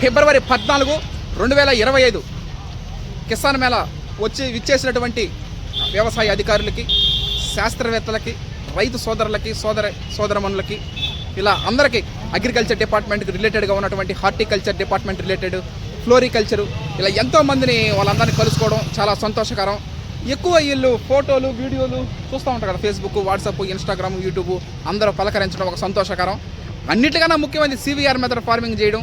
ఫిబ్రవరి పద్నాలుగు రెండు వేల ఇరవై ఐదు కిసాన్ మేళ వచ్చి విచ్చేసినటువంటి వ్యవసాయ అధికారులకి శాస్త్రవేత్తలకి రైతు సోదరులకి సోదర సోదరమనులకి ఇలా అందరికీ అగ్రికల్చర్ డిపార్ట్మెంట్కి రిలేటెడ్గా ఉన్నటువంటి హార్టికల్చర్ డిపార్ట్మెంట్ రిలేటెడ్ ఫ్లోరికల్చరు ఇలా ఎంతోమందిని వాళ్ళందరినీ కలుసుకోవడం చాలా సంతోషకరం. ఎక్కువ వీళ్ళు ఫోటోలు వీడియోలు చూస్తూ ఉంటారు కదా ఫేస్బుక్ వాట్సాప్ ఇన్స్టాగ్రామ్ యూట్యూబ్ అందరూ పలకరించడం ఒక సంతోషకరం. అన్నిటికన్నా ముఖ్యమైనది సివిఆర్ మెథడ్ ఫార్మింగ్ చేయడం.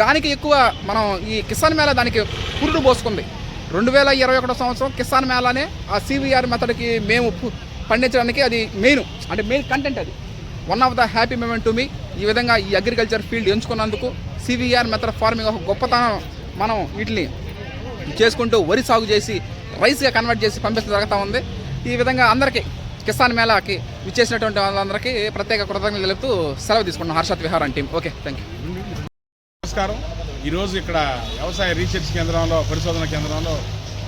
దానికి ఎక్కువ మనం ఈ కిసాన్ మేళా దానికి పురుడు పోసుకుంది. రెండు వేల ఇరవై ఒకటో సంవత్సరం కిసాన్ మేళానే ఆ సివిఆర్ మెథడ్కి మేము పండించడానికి అది మెయిన్ అంటే మెయిన్ కంటెంట్ అది. One of the happy moment to me. ఈ విధంగా ఈ అగ్రికల్చర్ ఫీల్డ్ ఎంచుకున్నందుకు సివిఆర్ మెథడ్ ఫార్మింగ్ ఒక గొప్పతనం మనం వీటిని చేసుకుంటూ వరి సాగు చేసి రైస్గా కన్వర్ట్ చేసి పంపించడం జరుగుతూ ఉంది. ఈ విధంగా అందరికీ కిసాన్ మేళాకి విచ్చేసినటువంటి వాళ్ళందరికీ ప్రత్యేక కృతజ్ఞతలు తెలుపుతూ సెలవు తీసుకున్నాం హర్షత్ విహారం టీం ఓకే థ్యాంక్ యూ నమస్కారం. ఈరోజు ఇక్కడ వ్యవసాయ రీసెర్చ్ కేంద్రంలో పరిశోధన కేంద్రంలో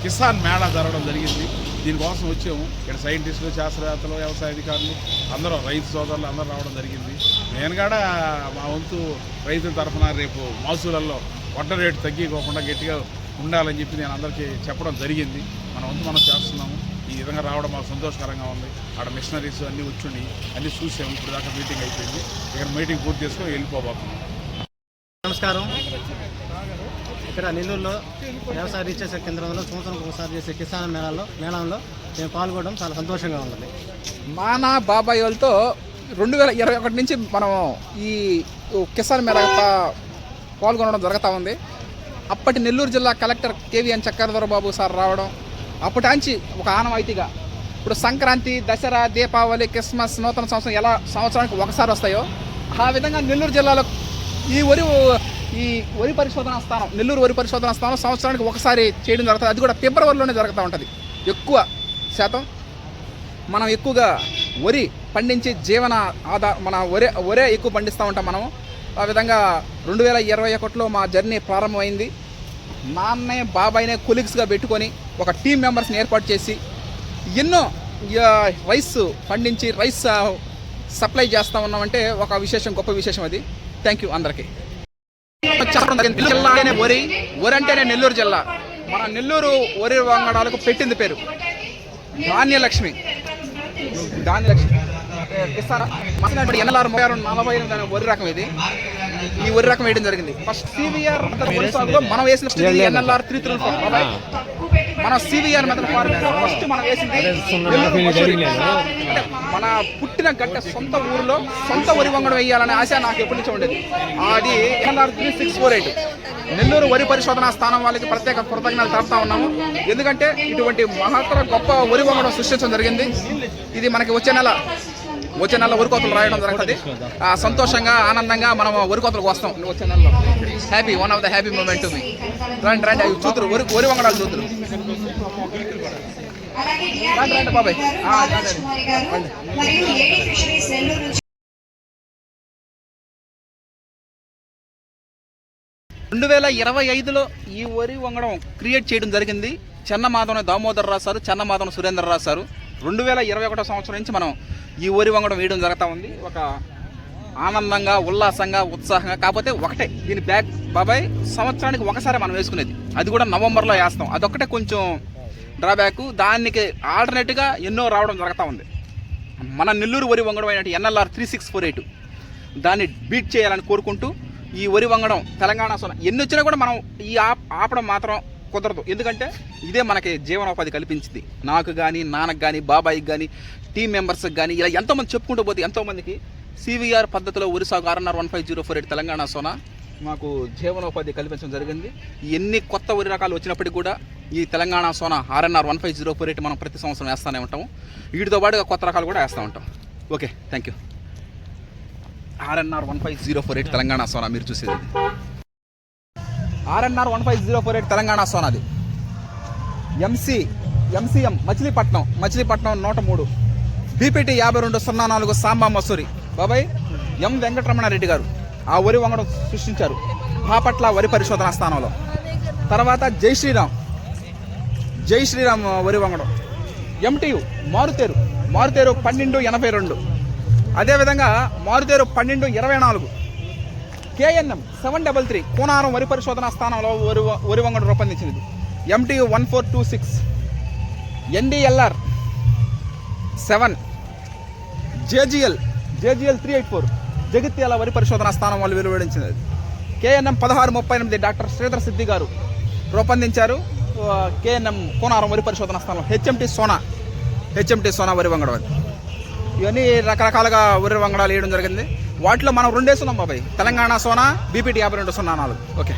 కిసాన్ మేళా జరగడం జరిగింది. దీనికోసం వచ్చాము. ఇక్కడ సైంటిస్టులు శాస్త్రవేత్తలు వ్యవసాయ అధికారులు అందరూ రైతు సోదరులు అందరూ రావడం జరిగింది. నేను కూడా మా వంతు రైతుల తరఫున రేపు మహసూలల్లో వడ్డ రేటు తగ్గిపోకుండా గట్టిగా ఉండాలని చెప్పి నేను అందరికీ చెప్పడం జరిగింది. మన వంతు మనం చేస్తున్నాము. ఈ విధంగా రావడం మాకు సంతోషకరంగా ఉంది. అక్కడ మిషనరీస్ అన్నీ వచ్చుండి అన్నీ చూసాము. ఇప్పుడు దాకా మీటింగ్ అయిపోయింది. ఇక్కడ మీటింగ్ పూర్తి చేసుకొని వెళ్ళిపోబోతున్నాం. నమస్కారం. ఇక్కడ నెల్లూరులో వ్యవసాయ రీచేసే కేంద్రంలో సంవత్సరం ఒకసారి చేసే కిసాన్ మేళాలో మేళంలో మేము పాల్గొనడం చాలా సంతోషంగా ఉంది మానా బాబాయ్ వాళ్ళతో రెండు వేల ఇరవై ఒకటి నుంచి మనం ఈ కిసాన్ మేళా పాల్గొనడం జరుగుతూ ఉంది. అప్పటి నెల్లూరు జిల్లా కలెక్టర్ కేవీఎన్ చక్రధరబాబు సార్ రావడం అప్పటాంచి ఒక ఆనవాయితీగా ఇప్పుడు సంక్రాంతి దసరా దీపావళి క్రిస్మస్ నూతన సంవత్సరం ఎలా సంవత్సరానికి ఒకసారి వస్తాయో ఆ విధంగా నెల్లూరు జిల్లాలో ఈ వరి ఈ వరి పరిశోధన స్థానం నెల్లూరు వరి పరిశోధన స్థానం సంవత్సరానికి ఒకసారి చేయడం జరుగుతుంది. అది కూడా ఫిబ్రవరిలోనే జరుగుతూ ఉంటుంది. ఎక్కువ శాతం మనం ఎక్కువగా వరి పండించి జీవన ఆధార మన వరే వరే ఎక్కువ పండిస్తూ ఉంటాం మనం ఆ విధంగా రెండు వేల ఇరవై ఒకటిలో మా జర్నీ ప్రారంభమైంది. నాన్నే బాబాయ్నే కొలీగ్స్గా పెట్టుకొని ఒక టీం మెంబర్స్ని ఏర్పాటు చేసి ఎన్నో రైస్ పండించి రైస్ సప్లై చేస్తూ ఉన్నామంటే ఒక విశేషం గొప్ప విశేషం అది. థ్యాంక్ యూ అందరికీ. జిల్లా అంటేనే వరి వరి అంటేనే నెల్లూరు జిల్లా. మన నెల్లూరు వరి వంగడాలకు పెట్టింది పేరు. ధాన్యలక్ష్మి. ధాన్యలక్ష్మి. ఇస్తారా? ఎన్ఎల్ఆర్ ముప్పై ఆరు నలభై ఎనిమిది అనే వరి రకం ఇది. ఈ వరి రకం వేయడం జరిగింది. ఫస్ట్ సివిఆర్ మనం వేసిన ఎన్ఎల్ఆర్ త్రీ త్రీ మన సివిఆర్ మెథడ్ ఫార్మింగ్ ఫస్ట్ మనం వేసింది మన పుట్టిన గడ్డ సొంత ఊరిలో సొంత వరి వంగడం వేయాలనే ఆశ నాకు ఎప్పటి నుంచో ఉండేది. అది NLR three six four eight. Nellore వరి పరిశోధన స్థానం వాళ్ళకి ప్రత్యేక కృతజ్ఞతలు తెలుపుతా ఉన్నాము. ఎందుకంటే ఇటువంటి మహత్తర గొప్ప వరి వంగడం సృష్టించడం జరిగింది. ఇది మనకి వచ్చే నెల వచ్చే నెల వరి కోతలు రాయడం జరుగుతుంది. సంతోషంగా ఆనందంగా మనం వరి కోతలకు వస్తాం. వచ్చే నెలలో happy one of the happy moment మీ రండి రండి అవి చూతురు. వరి వరి వంగడాలు చూతురు. రండి రండి బాబాయ్. రండి, వేల ఇరవై ఐదులో ఈ వరి వంగడం క్రియేట్ చేయడం జరిగింది. Chennamadhavana Damodar Rao sir Chennamadhavana Surendra Rao sir. రెండు వేల ఇరవై ఒకటో సంవత్సరం నుంచి మనం ఈ వరి వంగడం వేయడం జరుగుతూ ఉంది. ఒక ఆనందంగా ఉల్లాసంగా ఉత్సాహంగా కాకపోతే ఒకటే. దీని బ్యాక్ బాబాయ్ సంవత్సరానికి ఒకసారి మనం వేసుకునేది. అది కూడా నవంబర్లో వేస్తాం. అదొక్కటే కొంచెం డ్రాబ్యాక్. దానికి ఆల్టర్నేట్గా ఎన్నో రావడం జరుగుతూ ఉంది. మన నెల్లూరు వరి వంగడం అయినట్టు NLR three six four eight దాన్ని బీట్ చేయాలని కోరుకుంటూ ఈ వరి వంగడం తెలంగాణ సొన ఎన్ని వచ్చినా కూడా మనం ఈ ఆపడం మాత్రం కుదరదు. ఎందుకంటే ఇదే మనకి జీవనోపాధి కల్పించింది. నాకు కానీ నాన్నకు కానీ బాబాయికి కానీ టీం మెంబర్స్కి కానీ ఇలా ఎంతోమంది చెప్పుకుంటూ పోతే ఎంతోమందికి సివిఆర్ పద్ధతిలో వరి RNR one five zero four eight Telangana Sona మాకు జీవనోపాధి కల్పించడం జరిగింది. ఎన్ని కొత్త వరి రకాలు వచ్చినప్పటికీ కూడా ఈ Telangana Sona RNR one five zero four eight మనం ప్రతి సంవత్సరం వేస్తూనే ఉంటాము. వీటితో పాటుగా కొత్త రకాలు కూడా వేస్తూ ఉంటాం. Okay thank you RNR one five zero four eight Telangana Sona మీరు చూసేది. RNR one five zero four eight Telangana సోనాది MC MCM Machilipatnam Machilipatnam నూట మూడు. బీపీటీ యాభై రెండు సున్నా నాలుగు సాంబా మసూరి. బాబాయ్ ఎం వెంకటరమణారెడ్డి గారు ఆ వరి వంగడం సృష్టించారు బాపట్ల వరి పరిశోధన స్థానంలో. తర్వాత జై శ్రీరామ్ జై శ్రీరామ్ వరి వంగడం. ఎంటీయు మారుతేరు మారుతేరు పన్నెండు ఎనభై రెండు. అదేవిధంగా మారుతేరు పన్నెండు ఇరవై నాలుగు. KNM seven double three Konaram వరి పరిశోధన స్థానంలో వరి వరి వంగడు రూపొందించినది. MT one four two six. NDLR seven. JGL JGL three eight four. Jagtial వరి పరిశోధన స్థానం వాళ్ళు వెలువడించినది. కేఎన్ఎం పదహారు ముప్పై ఎనిమిది డాక్టర్ శ్రీధర్ సిద్ధి గారు రూపొందించారు. కేఎన్ఎం కోనారం వరి పరిశోధన స్థానం హెచ్ఎంటీ సోనా హెచ్ఎంటీ సోనా వరి వంగడం ఇవన్నీ రకరకాలుగా వరి వంగడాలు వేయడం జరిగింది. వాటిలో మనం రెండేసున్నాం బాబాయ్. తెలంగాణ సోనా బీపీటీ యాభై రెండు సున్నా నాలుగు. ఓకే.